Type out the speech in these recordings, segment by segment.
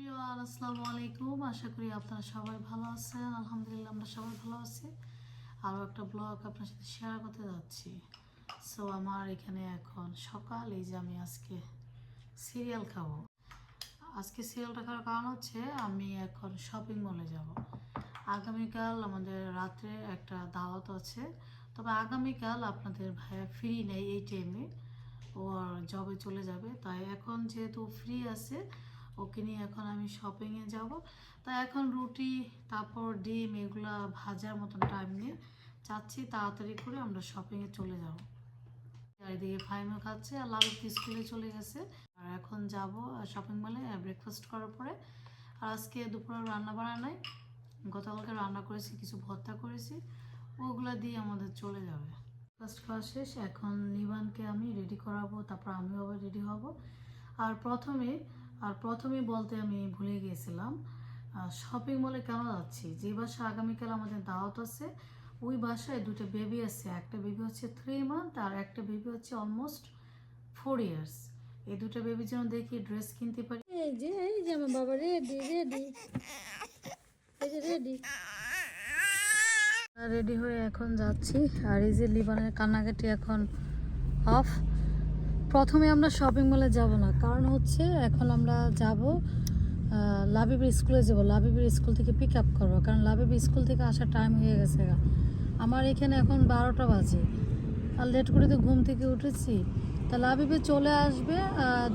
প্রিয়ান আসসালামু আলাইকুম। আশা করি আপনারা সবাই ভালো আছেন। আলহামদুলিল্লাহ, আমরা সবাই ভালো আছি। আরও একটা ব্লগ আপনার সাথে শেয়ার করতে যাচ্ছি। সো আমার এখানে এখন সকাল, এই যে আমি আজকে সিরিয়াল খাব। আজকে সিরিয়ালটা খাওয়ার কারণ হচ্ছে, আমি এখন শপিং মলে যাব। আগামীকাল আমাদের রাত্রে একটা দাওয়াত আছে। তবে আগামীকাল আপনাদের ভাইয়া ফ্রি নেই এই টাইমে ও জবে চলে যাবে। তাই এখন যেহেতু ফ্রি আছে ওকে নিয়ে এখন আমি শপিংয়ে যাব। তাই এখন রুটি, তারপর ডিম এগুলা ভাজার মতন টাইম নিয়ে চাচ্ছি তাড়াতাড়ি করে আমরা শপিংয়ে চলে যাব। চারিদিকে ফাইমও খাচ্ছে আর লালু তো স্কুলে চলে গেছে। আর এখন যাব শপিং মলে ব্রেকফাস্ট করার পরে। আর আজকে দুপুরে রান্না বান্না নাই। গতকালকে রান্না করেছি, কিছু ভর্তা করেছি, ওগুলো দিয়ে আমাদের চলে যাবে। ফার্স্ট খাওয়া শেষ, এখন নিবানকে আমি রেডি করাবো, তারপর আমিও আবার রেডি হব। আর প্রথমে আর প্রথমে বলতে আমি ভুলে গিয়েছিলাম শপিং মলে কেন যাচ্ছি? যে বাসা আগামীকাল আমাদের দাওয়াত আছে ওই বাসায় দুটো বেবি আছে। একটা বেবি হচ্ছে থ্রি মান্থ আর একটা বেবি হচ্ছে অলমোস্ট ফোর ইয়ার্স এই দুটো বেবির জন্য দেখি ড্রেস কিনতে পারি। এই যে এই যে আমার বাবা রেডি রেডি এই যে রেডি রেডি হয়ে এখন যাচ্ছি। আর এই যে লিবানের কান্নাকাটি এখন অফ প্রথমে আমরা শপিং মলে যাব না। কারণ হচ্ছে এখন আমরা যাব লাবিবির স্কুলে যাব। লাবিবির স্কুল থেকে পিক আপ করব। কারণ লাবিবির স্কুল থেকে আসার টাইম হয়ে গেছে আমার এখানে এখন বারোটা বাজে। আর লেট করে তো ঘুম থেকে উঠেছি। তা লাবিবে চলে আসবে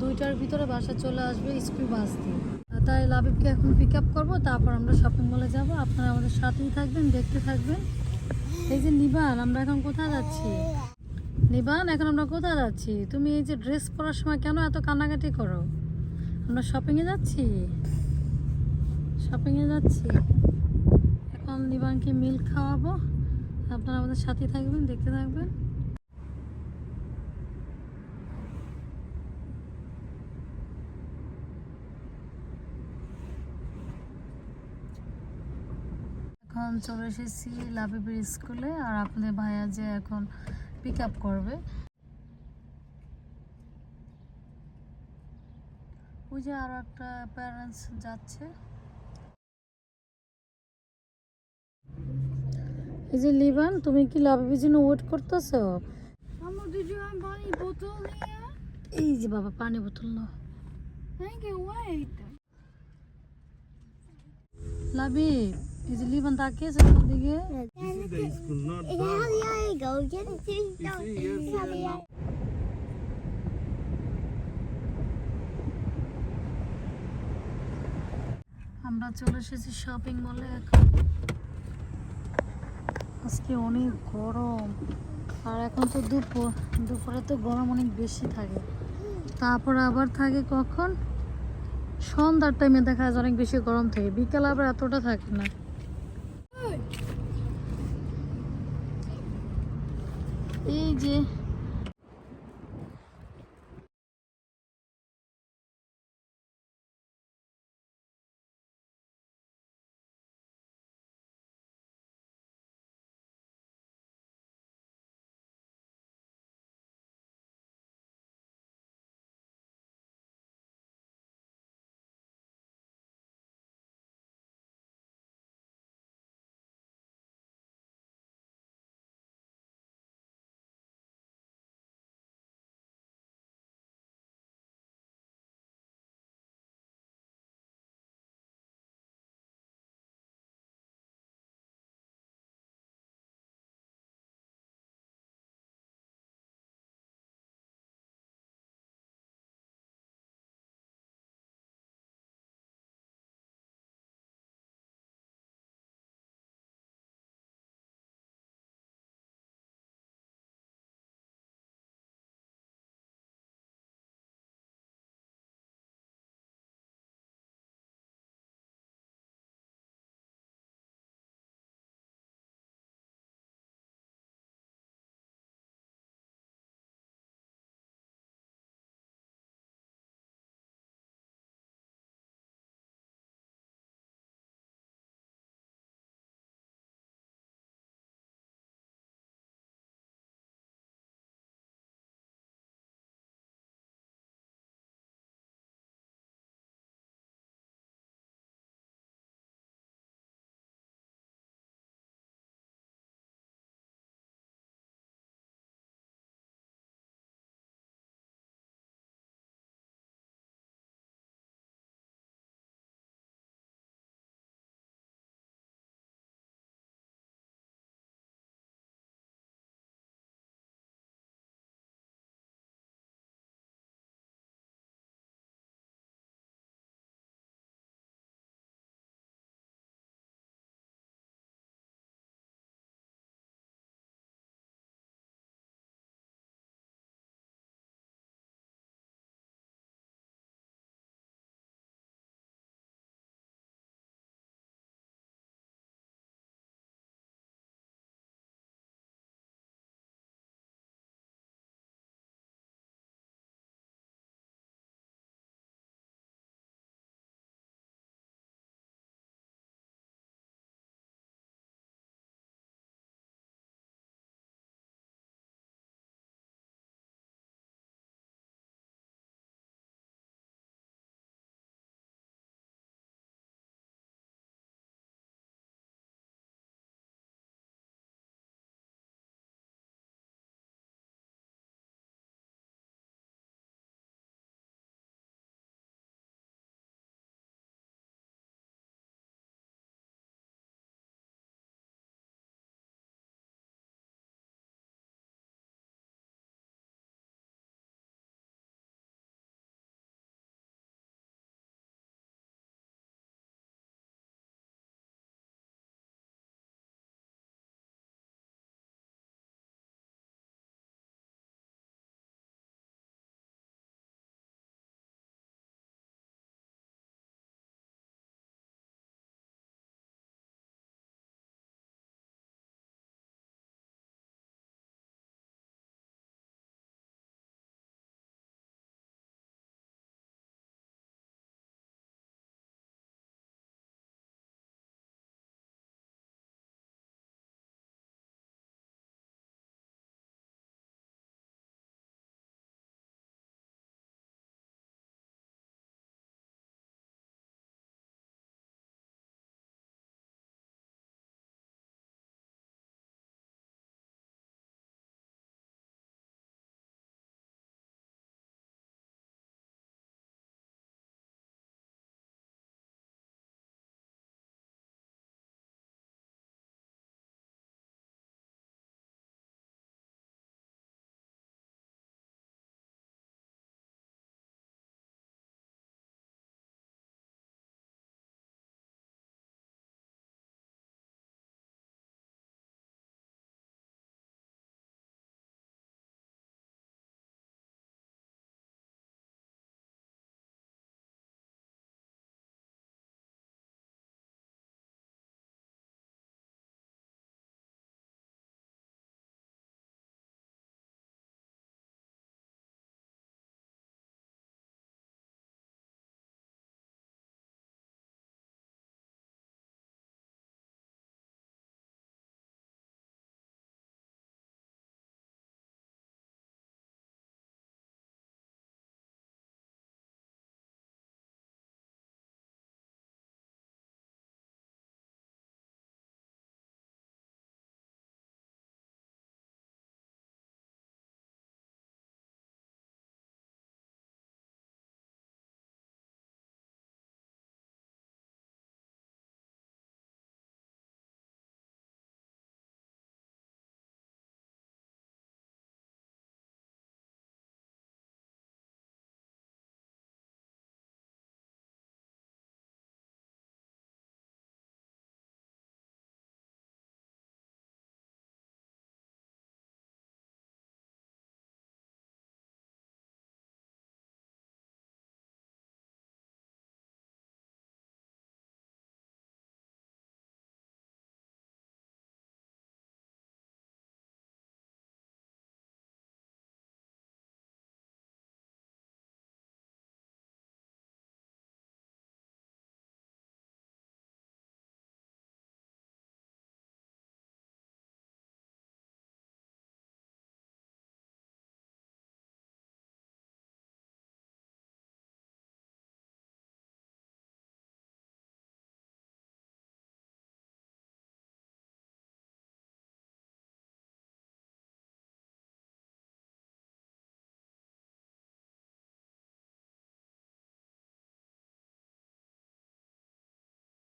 দুইটার ভিতরে বাসা চলে আসবে স্কুল বাস দিয়ে। তাই লাবিবকে এখন পিক আপ করব, তারপর আমরা শপিং মলে যাব। আপনারা আমাদের সাথেই থাকবেন, দেখতে থাকবেন। এই যে নিবান, আমরা এখন কোথায় যাচ্ছি? নিবান, এখন আমরা কোথায় যাচ্ছি? তুমি এই যে ড্রেস পরার সময় কেন এত কান্নাকাটি করো? আমরা শপিংয়ে যাচ্ছি? শপিংয়ে যাচ্ছি। এখন নিবানকে মিল্ক খাওয়াবো। আপনারা আমাদের সাথে থাকবেন, দেখতে থাকবেন। এখন চলে এসেছি লাবিবির স্কুলে, আর আপনাদের ভাইয়া যে এখন পিক আপ করবে। ওই যে আরও একটা প্যারেন্টস যাচ্ছে। এই যে লিবান তুমি কি লাবিবির জন্য ওয়েট করতেছো? আমার দুজন পানি বোতল নিয়ে। এই যে বাবা পানি বোতল নাও। Thank you, wait. লাবিব আমরা চলে এসেছি শপিং মলে আজকে অনেক গরম। আর এখন তো দুপুর। দুপুরে তো গরম অনেক বেশি থাকে। তারপর আবার থাকে কখন? সন্ধ্যার টাইমে দেখা যায় অনেক বেশি গরম থাকে। বিকাল আবার এতটা থাকে না। এই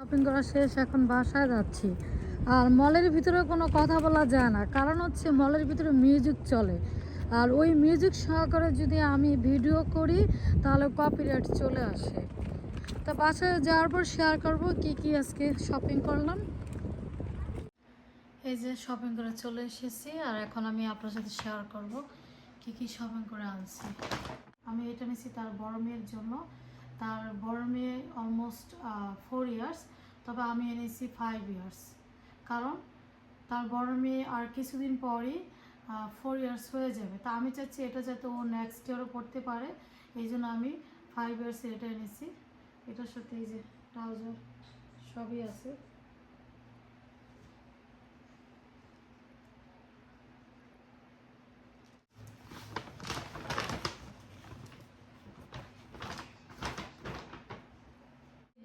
শপিং করা শেষ, এখন বাসায় যাচ্ছি। আর মলের ভিতরে কোনো কথা বলা যায় না। কারণ হচ্ছে মলের ভিতরে মিউজিক চলে। আর ওই মিউজিক সহকারে যদি আমি ভিডিও করি, তাহলে কপিরাইট চলে আসে। তা বাসায় যাওয়ার পর শেয়ার করব, কি কি আজকে শপিং করলাম। এই যে শপিং করে চলে এসেছি, আর এখন আমি আপনার সাথে শেয়ার করব, কি কি শপিং করে আনছি। আমি এটা নিয়েছি তার বড় মেয়ের জন্য। তার বড় মেয়ে অলমোস্ট ফোর ইয়ার্স তবে আমি এনেছি ফাইভ ইয়ার্স কারণ তার বড় মেয়ে আর কিছুদিন পরই ফোর ইয়ার্স হয়ে যাবে। তা আমি চাচ্ছি এটা যাতে ও নেক্সট ইয়ারও পড়তে পারে। এই জন্য আমি ফাইভ ইয়ার্স এটা এনেছি। এটার সাথে এই যে ট্রাউজার সবই আছে।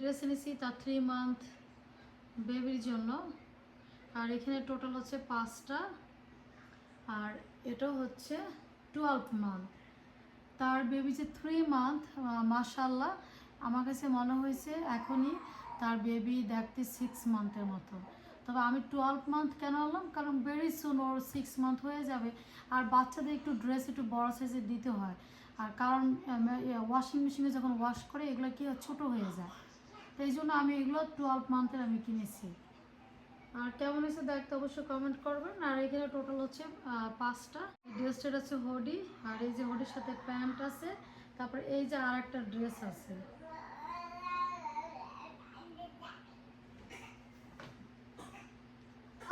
ড্রেস এনেছি তার থ্রি মান্থ বেবির জন্য। আর এখানে টোটাল হচ্ছে পাঁচটা। আর এটা হচ্ছে টুয়েলভ মান্থ তার বেবি যে থ্রি মান্থ মাশাল্লাহ আমার কাছে মনে হয়েছে এখনই তার বেবি দেখতে সিক্স মান্থের মতো। তবে আমি টুয়েলভ মান্থ কেন আনলাম? কারণ ভেরি সুন ওর সিক্স মান্থ হয়ে যাবে। আর বাচ্চাদের একটু ড্রেস একটু বড় সাইজের দিতে হয়। আর কারণ ওয়াশিং মেশিনে যখন ওয়াশ করে, এগুলো কি ছোট হয়ে যায়। তো এই জন্য আমি এগুলো টুয়েলভ মান্থের আমি কিনেছি। আর কেমন হয়েছে দেখতে অবশ্যই কমেন্ট করবেন। আর এখানে টোটাল হচ্ছে পাঁচটা। ড্রেসটার হচ্ছে হোডি আর এই যে হোডির সাথে প্যান্ট আছে, তারপর এই যে আর একটা ড্রেস আছে।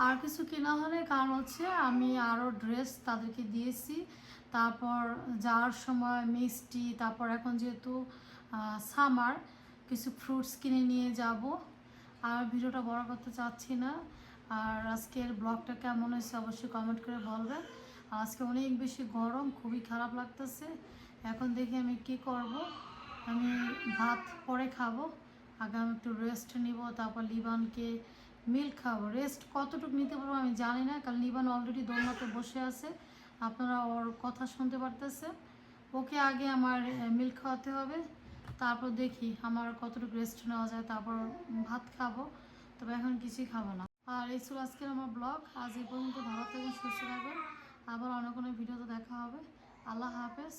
আর কিছু কেনা হলে কারণ হচ্ছে আমি আরও ড্রেস তাদেরকে দিয়েছি। তারপর যাওয়ার সময় মিষ্টি, তারপর এখন যেহেতু সামার কিছু ফ্রুটস কিনে নিয়ে যাব। আর ভিডিওটা বড় করতে চাচ্ছি না। আর আজকের ব্লগটা কেমন হয়েছে অবশ্যই কমেন্ট করে বলবেন। আজকে অনেক বেশি গরম, খুবই খারাপ লাগতেছে। এখন দেখি আমি কি করব। আমি ভাত পরে খাব। আগে আমি একটু রেস্ট নিব, তারপর লিবানকে মিল্ক খাব। রেস্ট কতটুকু নিতে পারব আমি জানি না, কারণ লিবান অলরেডি দোলনাতে বসে আছে। আপনারা ওর কথা শুনতে পারতেছে ওকে আগে আমার মিল্ক খাওয়াতে হবে। তারপর দেখি আমার কতটুকু রেস্ট নেওয়া যায়, তারপর ভাত খাব, তবে এখন কিছুই খাব না। আর এই ছিল আজকের আমার ব্লগ আজ এই পর্যন্ত ভালো থাকবেন সুস্থ থাকবেন আবার অনেক অনেক ভিডিওতে দেখা হবে। আল্লাহ হাফেজ।